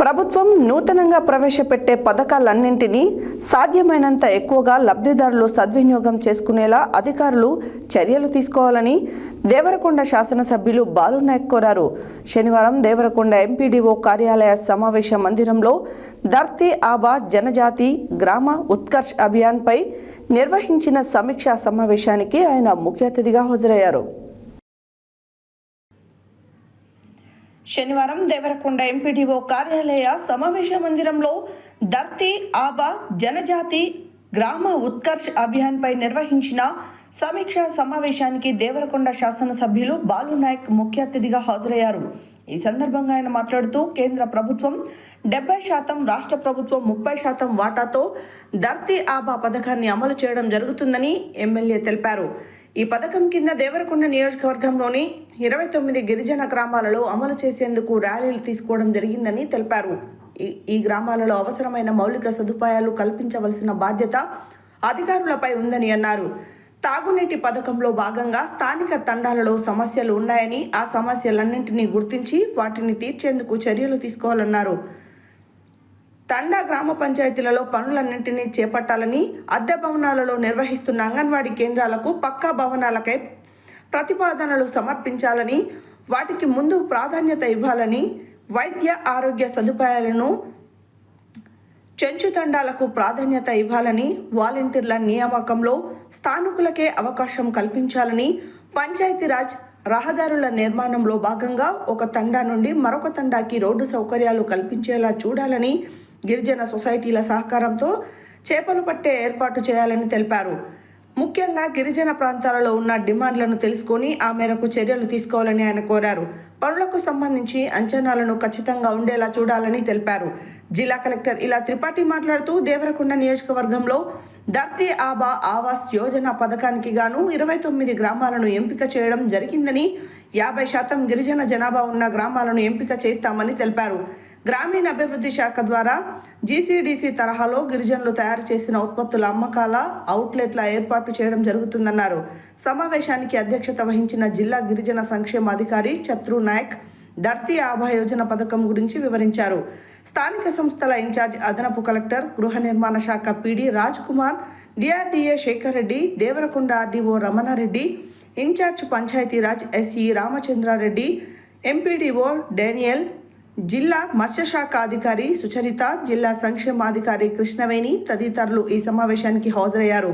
ప్రభుత్వం నూతనంగా ప్రవేశపెట్టే పథకాలన్నింటినీ సాధ్యమైనంత ఎక్కువగా లబ్ధిదారులు సద్వినియోగం చేసుకునేలా అధికారులు చర్యలు తీసుకోవాలని దేవరకొండ శాసనసభ్యులు బాలునాయక్ కోరారు. శనివారం దేవరకొండ ఎంపీడీఓ కార్యాలయ సమావేశ మందిరంలో ధర్తీ ఆబా జనజాతి గ్రామ ఉత్కర్ష్ అభియాన్పై నిర్వహించిన సమీక్షా సమావేశానికి ఆయన ముఖ్య అతిథిగా హాజరయ్యారు. శనివారం దేవరకొండ ఎంపీడీఓ కార్యాలయ సమావేశ మందిరంలో ధర్తీ ఆబా జనజాతి గ్రామ ఉత్కర్ష్ అభియాన్పై నిర్వహించిన సమీక్షా సమావేశానికి దేవరకొండ శాసనసభ్యులు బాలు నాయక్ ముఖ్య అతిథిగా హాజరయ్యారు. ఈ సందర్భంగా ఆయన మాట్లాడుతూ కేంద్ర ప్రభుత్వం డెబ్బై శాతం రాష్ట్ర ప్రభుత్వం ముప్పై శాతం వాటాతో ధర్తీ ఆబా పథకాన్ని అమలు చేయడం జరుగుతుందని ఎమ్మెల్యే తెలిపారు. ఈ పథకం కింద దేవరకొండ నియోజకవర్గంలోని ఇరవై తొమ్మిది గిరిజన గ్రామాలలో అమలు చేసేందుకు ర్యాలీలు తీసుకోవడం జరిగిందని తెలిపారు. ఈ- ఈ గ్రామాలలో అవసరమైన మౌలిక సదుపాయాలు కల్పించవలసిన బాధ్యత అధికారులపై ఉందని అన్నారు. తాగునీటి పథకంలో భాగంగా స్థానిక తండాలలో సమస్యలు ఉన్నాయని ఆ సమస్యలన్నింటినీ గుర్తించి వాటిని తీర్చేందుకు చర్యలు తీసుకోవాలన్నారు. తండా గ్రామ పంచాయతీలలో పనులన్నింటినీ చేపట్టాలని అద్దె భవనాలలో నిర్వహిస్తున్న అంగన్వాడీ కేంద్రాలకు పక్కా భవనాలకై ప్రతిపాదనలు సమర్పించాలని వాటికి ముందు ప్రాధాన్యత ఇవ్వాలని వైద్య ఆరోగ్య సదుపాయాలను చెంచుతండాలకు ప్రాధాన్యత ఇవ్వాలని వాలంటీర్ల నియామకంలో స్థానికులకే అవకాశం కల్పించాలని పంచాయతీరాజ్ రహదారుల నిర్మాణంలో భాగంగా ఒక తండా నుండి మరొక తండాకి రోడ్డు సౌకర్యాలు కల్పించేలా చూడాలని గిరిజన సొసైటీల సహకారంతో చేపలు పట్టే ఏర్పాటు చేయాలని తెలిపారు. ముఖ్యంగా గిరిజన ప్రాంతాలలో ఉన్న డిమాండ్లను తెలుసుకొని ఆ మేరకు చర్యలు తీసుకోవాలని ఆయన కోరారు. పనులకు సంబంధించి అంచనాలను ఖచ్చితంగా ఉండేలా చూడాలని తెలిపారు. జిల్లా కలెక్టర్ ఇలా త్రిపాఠి మాట్లాడుతూ దేవరకొండ నియోజకవర్గంలో ధర్తీ ఆబా ఆవాస్ యోజన పథకానికి గాను ఇరవై తొమ్మిది గ్రామాలను ఎంపిక చేయడం జరిగిందని యాభై శాతం గిరిజన జనాభా ఉన్న గ్రామాలను ఎంపిక చేస్తామని తెలిపారు. గ్రామీణ అభివృద్ధి శాఖ ద్వారా జీసీడీసీ తరహాలో గిరిజనులు తయారు చేసిన ఉత్పత్తుల అమ్మకాల అవుట్లెట్ల ఏర్పాటు చేయడం జరుగుతుందన్నారు. సమావేశానికి అధ్యక్షత వహించిన జిల్లా గిరిజన సంక్షేమ అధికారి చత్రు నాయక్ ధర్తీ ఆభా యోజన పథకం గురించి వివరించారు. స్థానిక సంస్థల ఇన్ఛార్జ్ అదనపు కలెక్టర్ గృహ నిర్మాణ శాఖ PD Raj Kumar DRDA Shekhar Reddy Devarakonda RDO Ramanareddy incharge Panchayati Raj SE Ramachandrareddy MPDO Daniel జిల్లా మత్స్యశాఖ అధికారి సుచరిత జిల్లా సంక్షేమాధికారి కృష్ణవేణి తదితరులు ఈ సమావేశానికి హాజరయ్యారు.